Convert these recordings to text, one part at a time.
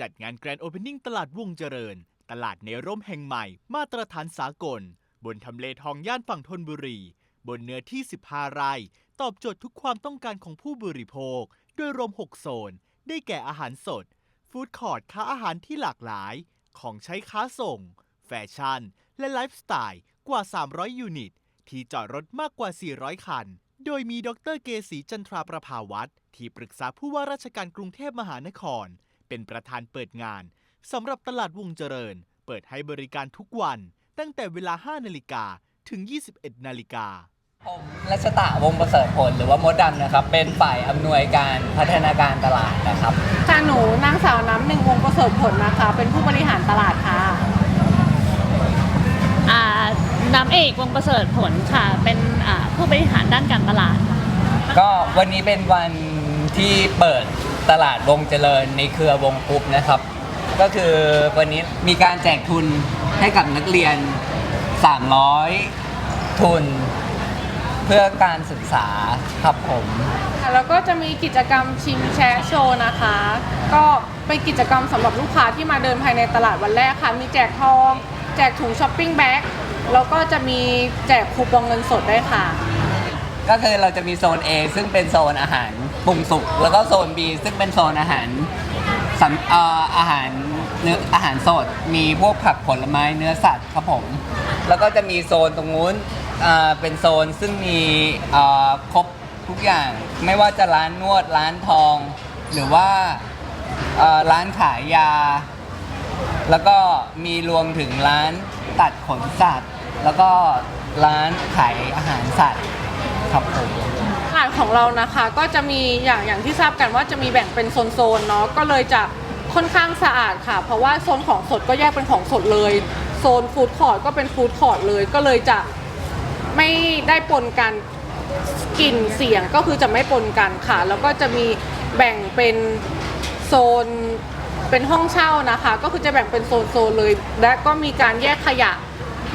จัดงานแกรนด์โอเพนนิ่งตลาดวงเจริญ ตลาดในร่มแห่งใหม่ มาตรฐานสากล บนทำเลทองย่านฝั่งธนบุรี บนเนื้อที่ 15 ไร่ ตอบโจทย์ทุกความต้องการของผู้บริโภค ด้วยรวม 6 โซน ได้แก่อาหารสด ฟู้ดคอร์ทค้าอาหารที่หลากหลาย ของใช้ค้าส่ง แฟชั่น และไลฟ์สไตล์กว่า 300 ยูนิต ที่จอดรถมากกว่า 400 คัน โดยมีดรเกษีจันทราประภาวัตรที่ปรึกษาผู้ว่าราชการกรุงเทพมหานคร เป็นประธานเปิดงานสำหรับตลาดวงเจริญ เปิดให้บริการทุกวัน ตั้งแต่เวลา 5 นาฬิกาถึง 21 นาฬิกาผมรัชตะวงศ์ประเสริฐผลหรือว่ามดดำนะครับ เป็นฝ่ายอำนวยการพัฒนาการตลาดนะครับค่ะหนูนางสาวน้ำหนึ่งวงประเสริฐผลนะคะ เป็นผู้บริหารตลาดค่ะอ่าน้ำเอกวงประเสริฐผลค่ะ เป็นอ่าผู้บริหารด้านการตลาดค่ะก็วันนี้เป็นวันที่เปิด ตลาดวงเจริญในเครือวงกรุ๊ปนะครับ ก็คือวันนี้มีการแจกทุนให้กับนักเรียน 300 ทุน เพื่อการศึกษาครับผมแล้วก็จะมีกิจกรรมชิมแชร์โชว์นะคะ ก็เป็นกิจกรรมสำหรับลูกค้าที่มาเดินภายในตลาดวันแรกค่ะ มีแจกทอง แจกถุงช้อปปิ้งแบ็คแล้วก็จะมีแจกคูปองเงินสดด้วยค่ะ ก็คือเราจะมีโซน A ซึ่งเป็นโซนอาหาร ปรุงสุกแล้วก็โซน B ซึ่งเป็นโซนอาหารสำเอ่ออาหารเนื้ออาหารสดมีพวกผักผลไม้เนื้อสัตว์ครับผม แล้วก็จะมีโซนตรงนู้นอ่าเป็นโซนซึ่งมีอ่าครบทุกอย่าง ไม่ว่าจะร้านนวดร้านทอง หรือว่าอ่าร้านขายยา แล้วก็มีรวมถึงร้านตัดขนสัตว์ แล้วก็ร้านขายอาหารสัตว์ครับผมาดของเรานะคะ ก็จะมีอย่างอย่างที่ทราบกันว่าจะมีแบ่งเป็นโซนๆเนาะก็เลยจะค่อนข้างสะอาดค่ะ เพราะว่าโซนของสดก็แยกเป็นของสดเลย โซนฟู้ดคอร์ทก็เป็นฟู้ดคอร์ทเลย ก็เลยจะไม่ได้ปนกันกลิ่นเสียงก็คือจะไม่ปนกันค่ะ แล้วก็จะมีแบ่งเป็นโซนเป็นห้องเช่านะคะ ก็คือจะแบ่งเป็นโซนๆเลย และก็มีการแยกขยะ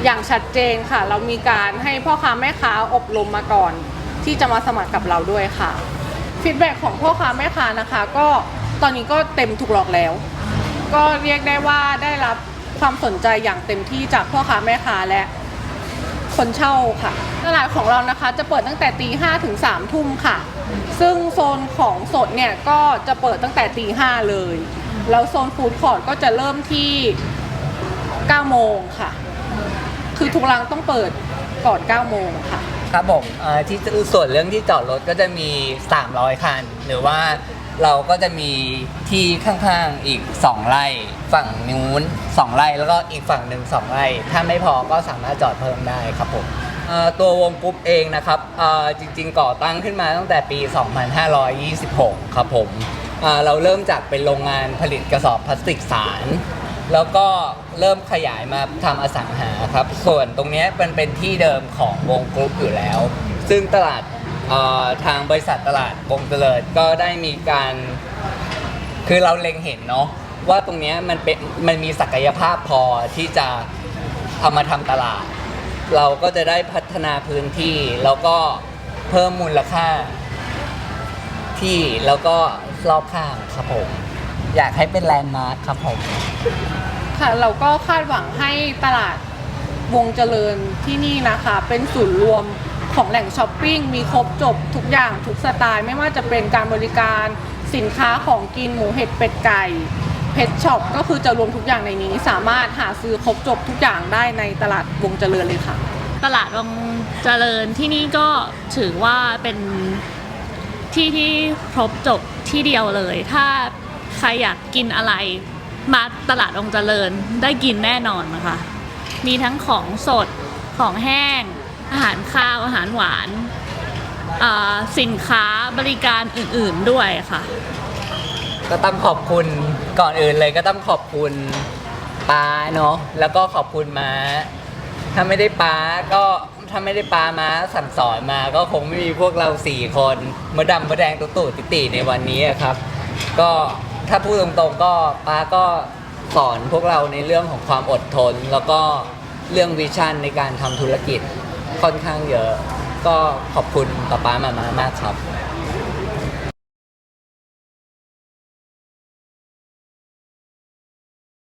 อย่างชัดเจนค่ะ เรามีการให้พ่อค้าแม่ค้าอบรมมาก่อน ที่จะมาสมัครกับเราด้วยค่ะฟีดแบ็ของพ่อค้าแม่ค้านะคะ ก็ตอนนี้ก็เต็มทุกหลอกแล้ว ก็เรียกได้ว่าได้รับความสนใจอย่างเต็มที่จากพ่อค้าแม่ค้าและคนเช่าค่ะตลาดของเรานะคะจะเปิดตั้งแต่ตีห้ถึงสามทุ่มค่ะ ซึ่งโซนของสดเนี่ยก็จะเปิดตั้งแต่ตีห้าเลย แล้วโซนฟู้ดคอร์ทก็จะเริ่มที่9โมงค่ะ คือทุกร้านต้องเปิดก่อน9โมงค่ะ ครับผมเอ่อที่ส่วนเรื่องที่จอดรถก็จะมี 300 คัน หรือว่าเราก็จะมีที่ข้างๆอีก 2 ไร่ ฝั่งนู้น 2 ไร่แล้วก็อีกฝั่งหนึ่ง2ไร่ ถ้าไม่พอก็สามารถจอดเพิ่มได้ครับผมเอ่อตัววงกรุ๊ปเองนะครับเอ่อจริงๆก่อตั้งขึ้นมาตั้งแต่ปี 2526 ครับผมเอ่อเราเริ่มจากเป็นโรงงานผลิตกระสอบพลาสติกสาร แล้วก็เริ่มขยายมาทำอสังหาครับ ส่วนตรงเนี้ยมันเป็นที่เดิมของวงกรุ๊ปอยู่แล้ว ซึ่งตลาดเอ่อทางบริษัทตลาดวงเจริญก็ได้มีการ คือเราเล็งเห็นเนาะว่าตรงเนี้ยมันเป็นมันมีศักยภาพพอที่จะเอามาทำตลาด เราก็จะได้พัฒนาพื้นที่ แล้วก็เพิ่มมูลค่าที่แล้วก็รอบข้างครับผม อยากให้เป็นแลนด์มาร์คครับผม ค่ะเราก็คาดหวังให้ตลาดวงเจริญที่นี่นะคะ เป็นศูนย์รวมของแหล่งช้อปปิ้งมีครบจบทุกอย่างทุกสไตล์ไม่ว่าจะเป็นการบริการสินค้าของกินหมูเห็ดเป็ดไก่เพชช็อปก็คือจะรวมทุกอย่างในนี้สามารถหาซื้อครบจบทุกอย่างได้ในตลาดวงเจริญเลยค่ะ ตลาดวงเจริญที่นี่ก็ถือว่าเป็นที่ที่ครบจบที่เดียวเลย ถ้าใครอยากกินอะไรมาตลาดวงเจริญได้กินแน่นอนนะคะ มีทั้งของสดของแห้ง อาหารข้าวอาหารหวานอ่าสินค้าบริการอื่นๆด้วยค่ะ ก็ต้องขอบคุณก่อนอื่นเลยก็ต้องขอบคุณป้าเนาะแล้วก็ขอบคุณม้าถ้าไม่ได้ป้าก็ถ้าไม่ได้ป้าม้าสั่งสอนมา ก็คงไม่มีพวกเราสี่คนมดดำมดแดงตุ๊ตู่ติติในวันนี้ครับ ก็ ถ้าพูดตรงๆก็ป้าก็สอนพวกเราในเรื่องของความอดทน แล้วก็เรื่องวิชั่นในการทำธุรกิจค่อนข้างเยอะ ก็ขอบคุณป้าป้ามามามากครับ